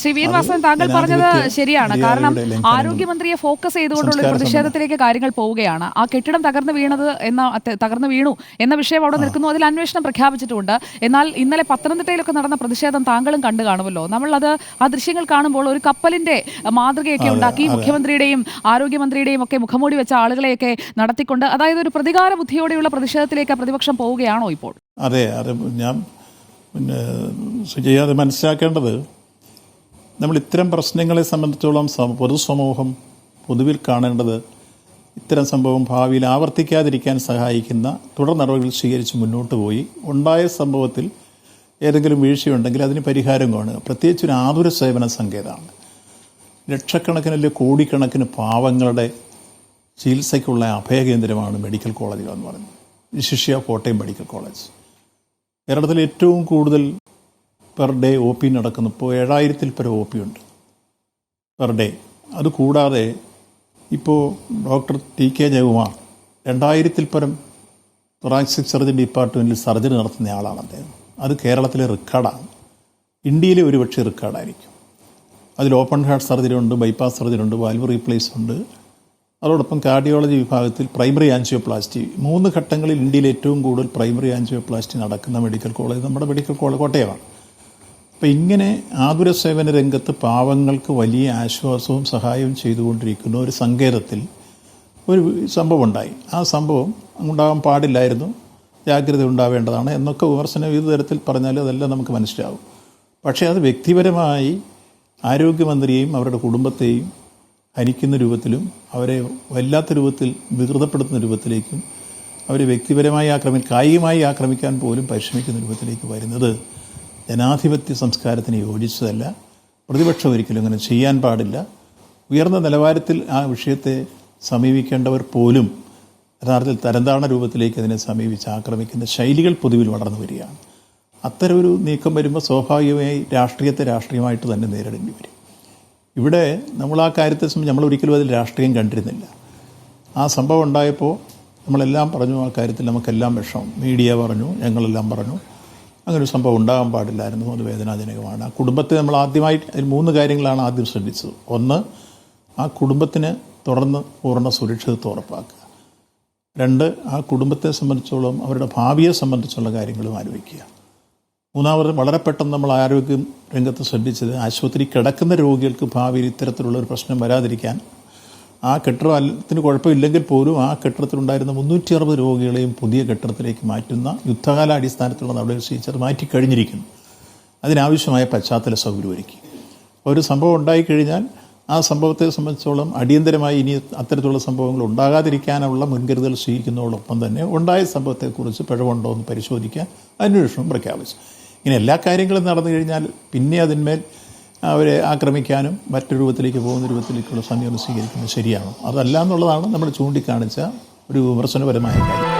ശ്രീ വീരവാസവൻ താങ്കൾ പറഞ്ഞത് ശരിയാണ്. കാരണം ആരോഗ്യമന്ത്രിയെ ഫോക്കസ് ചെയ്തുകൊണ്ടുള്ള പ്രതിഷേധത്തിലേക്ക് കാര്യങ്ങൾ പോവുകയാണ്. ആ കെട്ടിടം തകർന്നു വീണത് എന്ന തകർന്നു വീണു എന്ന വിഷയം അവിടെ നിൽക്കുന്നു. അതിൽ അന്വേഷണം പ്രഖ്യാപിച്ചിട്ടുണ്ട്. എന്നാൽ ഇന്നലെ പത്തനംതിട്ടയിലൊക്കെ നടന്ന പ്രതിഷേധം താങ്കളും കണ്ടു കാണുമല്ലോ. നമ്മൾ അത് ആ ദൃശ്യങ്ങൾ കാണുമ്പോൾ ഒരു കപ്പലിന്റെ മാതൃകയൊക്കെ ഉണ്ടാക്കി മുഖ്യമന്ത്രിയുടെയും ആരോഗ്യമന്ത്രിയുടെയും ഒക്കെ മുഖംമൂടി വെച്ച ആളുകളെയൊക്കെ നടത്തിക്കൊണ്ട് അതായത് ഒരു പ്രതികാര ബുദ്ധിയോടെയുള്ള പ്രതിഷേധത്തിലേക്ക് പ്രതിപക്ഷം പോവുകയാണോ ഇപ്പോൾ? അതെ അതെ ഞാൻ പിന്നെ സുജയ മനസ്സിലാക്കേണ്ടത് നമ്മൾ ഇത്തരം പ്രശ്നങ്ങളെ സംബന്ധിച്ചോളം പൊതുസമൂഹം പൊതുവിൽ കാണേണ്ടത് ഇത്തരം സംഭവം ഭാവിയിൽ ആവർത്തിക്കാതിരിക്കാൻ സഹായിക്കുന്ന തുടർ നടപടികൾ സ്വീകരിച്ച് മുന്നോട്ട് പോയി. ഉണ്ടായ സംഭവത്തിൽ ഏതെങ്കിലും വീഴ്ചയുണ്ടെങ്കിൽ അതിന് പരിഹാരം കാണുക. പ്രത്യേകിച്ച് ഒരു ആതുര സേവന സങ്കേതമാണ് ലക്ഷക്കണക്കിന് അല്ലെങ്കിൽ കോടിക്കണക്കിന് പാവങ്ങളുടെ ചികിത്സയ്ക്കുള്ള അഭയകേന്ദ്രമാണ് മെഡിക്കൽ കോളേജുകൾ എന്ന് പറയുന്നത്. വിശിഷ്യ കോട്ടയം മെഡിക്കൽ കോളേജ്. കേരളത്തിൽ ഏറ്റവും കൂടുതൽ പെർ ഡേ ഒ പി നടക്കുന്നു. ഇപ്പോൾ ഏഴായിരത്തിൽ പരം ഒ പി ഉണ്ട്. പെർ ഡേ അത് കൂടാതെ ഇപ്പോൾ ഡോക്ടർ ടി കെ ജയകുമാർ രണ്ടായിരത്തിൽ പരം തൊറാക്സിക് സർജറി ഡിപ്പാർട്ട്മെന്റിൽ സർജറി നടത്തുന്ന ആളാണ് അദ്ദേഹം. അത് കേരളത്തിലെ റെക്കോർഡാണ് ഇന്ത്യയിലെ ഒരുപക്ഷെ റെക്കോർഡായിരിക്കും അതിൽ ഓപ്പൺ ഹാർട്ട് സർജറി ഉണ്ട് ബൈപ്പാസ് സർജറി ഉണ്ട് വാൽവ് റീപ്ലേസ് ഉണ്ട്. അതോടൊപ്പം കാർഡിയോളജി വിഭാഗത്തിൽ പ്രൈമറി ആൻജിയോപ്ലാസ്റ്റി മൂന്ന് ഘട്ടങ്ങളിൽ ഇന്ത്യയിൽ ഏറ്റവും കൂടുതൽ പ്രൈമറി ആൻജിയോപ്ലാസ്റ്റി നടക്കുന്ന മെഡിക്കൽ കോളേജ് നമ്മുടെ മെഡിക്കൽ കോളേജ് കോട്ടയമാണ്. അപ്പം ഇങ്ങനെ ആതുര സേവന രംഗത്ത് പാവങ്ങൾക്ക് വലിയ ആശ്വാസവും സഹായവും ചെയ്തുകൊണ്ടിരിക്കുന്ന ഒരു സങ്കേതത്തിൽ ഒരു സംഭവം ഉണ്ടായി ആ സംഭവം ഉണ്ടാകാൻ പാടില്ലായിരുന്നു. ജാഗ്രത ഉണ്ടാവേണ്ടതാണ് എന്നൊക്കെ വിമർശനം വിവിധ തരത്തിൽ പറഞ്ഞാൽ അതെല്ലാം നമുക്ക് മനസ്സിലാവും. പക്ഷേ അത് വ്യക്തിപരമായി ആരോഗ്യമന്ത്രിയെയും അവരുടെ കുടുംബത്തെയും ഹനിക്കുന്ന രൂപത്തിലും അവരെ വല്ലാത്ത രൂപത്തിൽ വികൃതപ്പെടുത്തുന്ന രൂപത്തിലേക്കും അവരെ വ്യക്തിപരമായി ആക്രമി കായികമായി ആക്രമിക്കാൻ പോലും പരിശ്രമിക്കുന്ന രൂപത്തിലേക്ക് വരുന്നത് ജനാധിപത്യ സംസ്കാരത്തിന് യോജിച്ചതല്ല. പ്രതിപക്ഷം ഒരിക്കലും അങ്ങനെ ചെയ്യാൻ പാടില്ല. ഉയർന്ന നിലവാരത്തിൽ ആ വിഷയത്തെ സമീപിക്കേണ്ടവർ പോലും യഥാർത്ഥത്തിൽ തരംതാണ രൂപത്തിലേക്ക് അതിനെ സമീപിച്ച് ആക്രമിക്കുന്ന ശൈലികൾ പൊതുവിൽ വളർന്നു വരികയാണ്. അത്തരമൊരു നീക്കം വരുമ്പോൾ സ്വാഭാവികമായി രാഷ്ട്രീയത്തെ രാഷ്ട്രീയമായിട്ട് തന്നെ നേരിടേണ്ടി വരും. ഇവിടെ നമ്മൾ ആ കാര്യത്തെ സംബന്ധിച്ച് നമ്മൾ ഒരിക്കലും അതിൽ രാഷ്ട്രീയം കണ്ടിരുന്നില്ല. ആ സംഭവം ഉണ്ടായപ്പോൾ നമ്മളെല്ലാം പറഞ്ഞു ആ കാര്യത്തിൽ നമുക്കെല്ലാം വിഷമം. മീഡിയ പറഞ്ഞു ഞങ്ങളെല്ലാം പറഞ്ഞു. അങ്ങനെ ഒരു സംഭവം ഉണ്ടാകാൻ പാടില്ലായിരുന്നു. അത് വേദനാജനകമാണ്. ആ കുടുംബത്തെ നമ്മൾ ആദ്യമായിട്ട് അതിൽ മൂന്ന് കാര്യങ്ങളാണ് ആദ്യം ശ്രദ്ധിച്ചത്. ഒന്ന് ആ കുടുംബത്തിന് തുടർന്ന് പൂർണ സുരക്ഷിതത്വം ഉറപ്പാക്കുക. രണ്ട് ആ കുടുംബത്തെ സംബന്ധിച്ചോളം അവരുടെ ഭാവിയെ സംബന്ധിച്ചുള്ള കാര്യങ്ങളും ആലോചിക്കുക. മൂന്നാമത് വളരെ പെട്ടെന്ന് നമ്മൾ ആരോഗ്യം രംഗത്ത് ശ്രദ്ധിച്ചത് ആശുപത്രി കിടക്കുന്ന രോഗികൾക്ക് ഭാവിയിൽ ഇത്തരത്തിലുള്ള ഒരു പ്രശ്നം വരാതിരിക്കാൻ ആ കെട്ടിടത്തിന് കുഴപ്പമില്ലെങ്കിൽ പോലും ആ കെട്ടിടത്തിലുണ്ടായിരുന്ന മുന്നൂറ്റി അറുപത് രോഗികളെയും പുതിയ കെട്ടിടത്തിലേക്ക് മാറ്റുന്ന യുദ്ധകാല അടിസ്ഥാനത്തിലുള്ള നടപടി സ്വീകരിച്ചത് മാറ്റിക്കഴിഞ്ഞിരിക്കുന്നു അതിനാവശ്യമായ പശ്ചാത്തല സൗകര്യം ഒരുക്കി. ഒരു സംഭവം ഉണ്ടായിക്കഴിഞ്ഞാൽ ആ സംഭവത്തെ സംബന്ധിച്ചോളം അടിയന്തരമായി ഇനി അത്തരത്തിലുള്ള സംഭവങ്ങൾ ഉണ്ടാകാതിരിക്കാനുള്ള മുൻകരുതൽ സ്വീകരിക്കുന്നതോടൊപ്പം തന്നെ ഉണ്ടായ സംഭവത്തെക്കുറിച്ച് പിഴവുണ്ടോ എന്ന് പരിശോധിക്കാൻ അന്വേഷണം പ്രഖ്യാപിച്ചു. ഇങ്ങനെ എല്ലാ കാര്യങ്ങളും നടന്നു കഴിഞ്ഞാൽ പിന്നെ അതിന്മേൽ അവരെ ആക്രമിക്കാനും മറ്റു രൂപത്തിലേക്ക് പോകുന്ന രൂപത്തിലേക്കുള്ള സമീപനം സ്വീകരിക്കുന്നത് ശരിയാണോ അതല്ല എന്നുള്ളതാണ് നമ്മൾ ചൂണ്ടിക്കാണിച്ച ഒരു വിമർശനപരമായ കാര്യം.